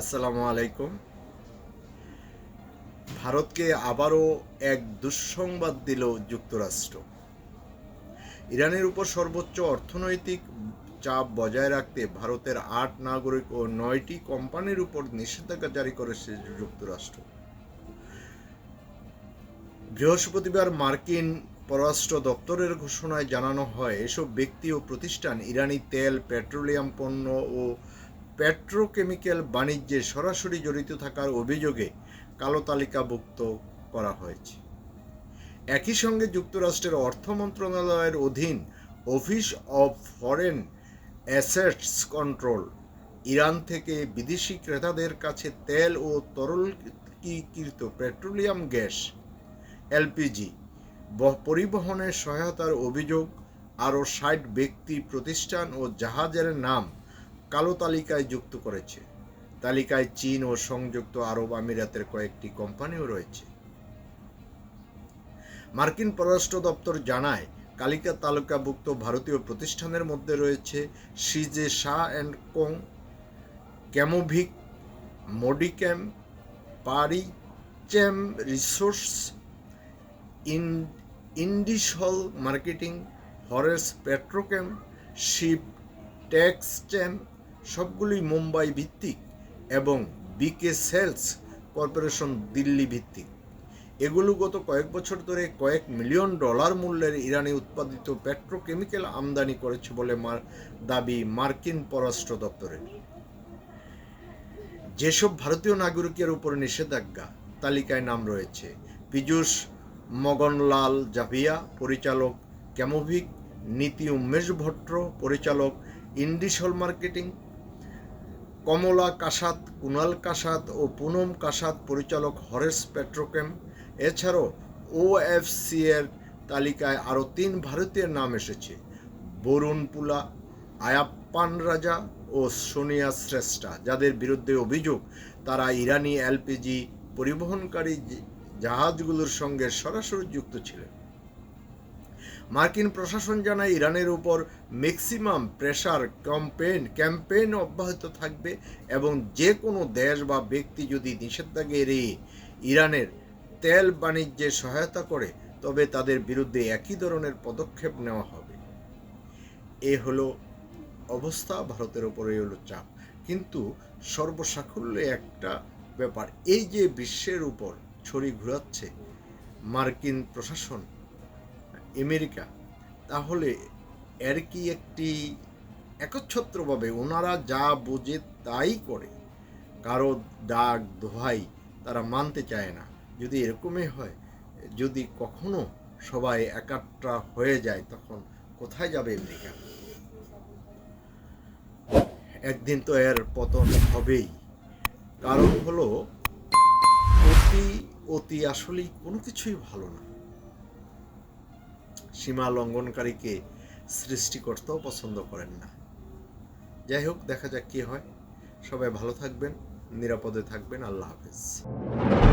আসসালামু আলাইকুম। ভারতকে আবারও এক দুঃসংবাদ দিল যুক্তরাষ্ট্র। ইরানের উপর সর্বোচ্চ অর্থনৈতিক চাপ বজায় রাখতে ভারতের আট নাগরিক ও নয়টি কোম্পানির উপর নিষেধাজ্ঞা জারি করেছে যুক্তরাষ্ট্র। বৃহস্পতিবার মার্কিন পররাষ্ট্র দপ্তরের ঘোষণায় জানানো হয়, এসব ব্যক্তি ও প্রতিষ্ঠান ইরানি তেল, পেট্রোলিয়াম পণ্য ও পেট্রোকেমিক্যাল বাণিজ্যে সরাসরি জড়িত থাকার অভিযোগে কালো তালিকাভুক্ত করা হয়েছে। একই সঙ্গে যুক্তরাষ্ট্রের অর্থ মন্ত্রণালয়ের অধীন Office of Foreign Assets Control, Iran থেকে বিদেশি ক্রেতাদের কাছে তেল ও তরলকৃত পেট্রোলিয়াম গ্যাস, এলপিজি পরিবহনের সহায়তার অভিযোগ, আরও ষাট ব্যক্তি প্রতিষ্ঠান ও জাহাজের নাম কালো তালিকায় যুক্ত করেছে। তালিকায় চীন ও সংযুক্ত আরব আমিরাতের কয়েকটি কোম্পানিও রয়েছে। মার্কিন পররাষ্ট্র দপ্তর জানায়, কালিকা তালিকাভুক্ত ভারতীয় প্রতিষ্ঠানের মধ্যে রয়েছে সিজে শাহ অ্যান্ড কোং, ক্যামোভিক, মডিক্যাম পারিচ্যাম রিসোর্স, ইন ইন্ডিসল মার্কেটিং, হরেস পেট্রোকেম শিপ ট্যাক্সচ্যাম সবগুলি মুম্বাই ভিত্তিক এবং বিকে সেলস কর্পোরেশন দিল্লি ভিত্তিক। এগুলো গত কয়েক বছর ধরে কয়েক মিলিয়ন ডলার মূল্যের ইরানি উৎপাদিত পেট্রোকেমিক্যাল আমদানি করেছে বলে দাবি মার্কিন পররাষ্ট্র দপ্তরের। যেসব ভারতীয় নাগরিকের উপর নিষেধাজ্ঞা তালিকায় নাম রয়েছে, পীযূষ মগনলাল জাভিয়া, পরিচালক ক্যামোভিক নীতি উমেশ ভট্ট পরিচালক ইন্ডিসল মার্কেটিং কমলা কাসাত, কুনাল কাসাত ও পুনম কাসাত পরিচালক হরেস পেট্রোকেম। এছাড়াও ওএফসি এর তালিকায় আরও তিন ভারতীয় নাম এসেছে, বরুণ পুলা, আয়াপ্পান রাজা ও সোনিয়া শ্রেষ্ঠা। যাদের বিরুদ্ধে অভিযোগ, তারা ইরানি এলপিজি পরিবহনকারী জাহাজগুলোর সঙ্গে সরাসরি যুক্ত ছিলেন। মার্কিন প্রশাসন জানায় ইরানের উপর ম্যাক্সিমাম প্রেশার ক্যাম্পেইন ক্যাম্পেইন অব্যাহত থাকবে এবং যে কোনো দেশ বা ব্যক্তি যদি নিষেধাজ্ঞা এড়িয়ে ইরানের তেল বাণিজ্যে সহায়তা করে, তবে তাদের বিরুদ্ধে একই ধরনের পদক্ষেপ নেওয়া হবে। এ হলো অবস্থা, ভারতের উপরে হলো চাপ। কিন্তু সর্বসাকুল্যে একটা ব্যাপার, এই যে বিশ্বের উপর ছড়ি ঘুরাচ্ছে, মার্কিন প্রশাসন আমেরিকা, তাহলে এর কি একটি একচ্ছত্রভাবে ওনারা যা বোঝে তাই করে? কারও ডাক দোহাই তারা মানতে চায় না। যদি এরকমই হয়, যদি কখনো সবাই একাট্টা হয়ে যায়, তখন কোথায় যাবে আমেরিকা? একদিন তো এর পতন হবেই। কারণ হলো, অতি অতি আসলেই কোনো কিছুই ভালো না। সীমা লঙ্ঘনকারীকে সৃষ্টি করতেও পছন্দ করেন না। যাই হোক, দেখা যাক কি হয়। সবাই ভালো থাকবেন, নিরাপদে থাকবেন। আল্লাহ হাফেজ।